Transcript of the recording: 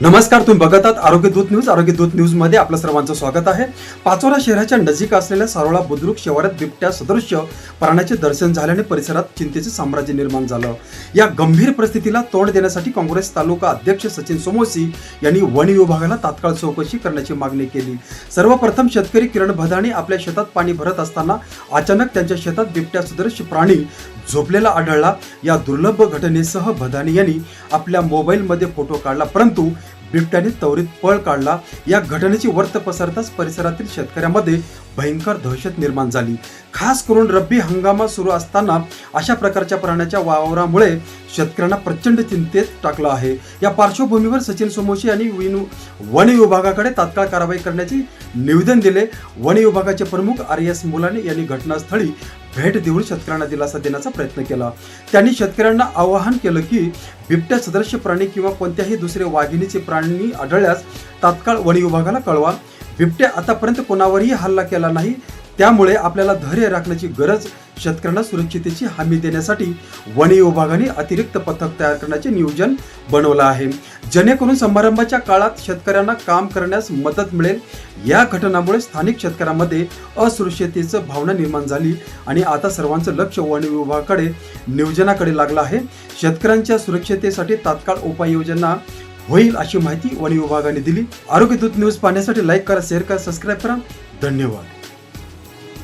नमस्कार तुम्ही बघत आहात आरोग्य दूत न्यूज. आरोग्य दूत न्यूजमध्ये आपलं सर्वांचं स्वागत आहे. पाचोरा शहराच्या नजीक असलेल्या सारोळा बुद्रुक शिवारात बिबट्या सदृश्य प्राण्याचे दर्शन झाल्याने परिसरात चिंतेचे साम्राज्य निर्माण झालं. या गंभीर परिस्थितीला तोंड देण्यासाठी काँग्रेस तालुका अध्यक्ष सचिन सोमोसी यांनी वन विभागाला तात्काळ चौकशी करण्याची मागणी केली. सर्वप्रथम शेतकरी किरण भदाणी आपल्या शेतात पाणी भरत असताना अचानक त्यांच्या शेतात बिबट्या सदृश्य प्राणी झोपलेला आढळला. या दुर्लभ घटनेसह भदानी यांनी आपल्या मोबाईलमध्ये फोटो काढला. परंतु बिबट्याने त्वरित पळ काढला. या घटनेची वर्त पसरताच परिसरातील शेतकऱ्यांमध्ये भयंकर दहशत निर्माण झाली. खास करून रब्बी हंगामा सुरू असताना अशा प्रकारच्या प्राण्याच्या वावरामुळे शेतकऱ्यांना प्रचंड चिंतेत टाकलं आहे. या पार्श्वभूमीवर सचिन सोमोशी यांनी विन वन विभागाकडे तात्काळ कारवाई करण्याचे निवेदन दिले. वन विभागाचे प्रमुख आर एस मुलानी यांनी घटनास्थळी भेट देऊन शेतकऱ्यांना दिलासा देण्याचा प्रयत्न केला. त्यांनी शेतकऱ्यांना आवाहन केलं की बिबट्या सदृश्य प्राणी किंवा कोणत्याही दुसरे वाघिणीचे प्राणी आढळल्यास तात्काळ वन विभागाला कळवा. बिबट्या आतापर्यंत कोणावरही हल्ला केला नाही. त्यामुळे आपल्याला धैर्य राखण्याची गरज शेतकऱ्यांना सुरक्षितेची हमी देण्यासाठी वन विभागाने अतिरिक्त पथक तयार करण्याचे नियोजन बनवलं आहे. जेणेकरून समारंभाच्या काळात शेतकऱ्यांना काम करण्यास मदत मिळेल. या घटनामुळे स्थानिक शेतकऱ्यांमध्ये असुरक्षितेचं भावना निर्माण झाली आणि आता सर्वांचं लक्ष वन विभागाकडे नियोजनाकडे लागलं आहे. शेतकऱ्यांच्या सुरक्षिततेसाठी तात्काळ उपाययोजना होईल अशी माहिती वन विभागाने दिली. आरोग्य दूत न्यूज पाहण्यासाठी लाईक करा शेअर करा सबस्क्राईब करा. धन्यवाद.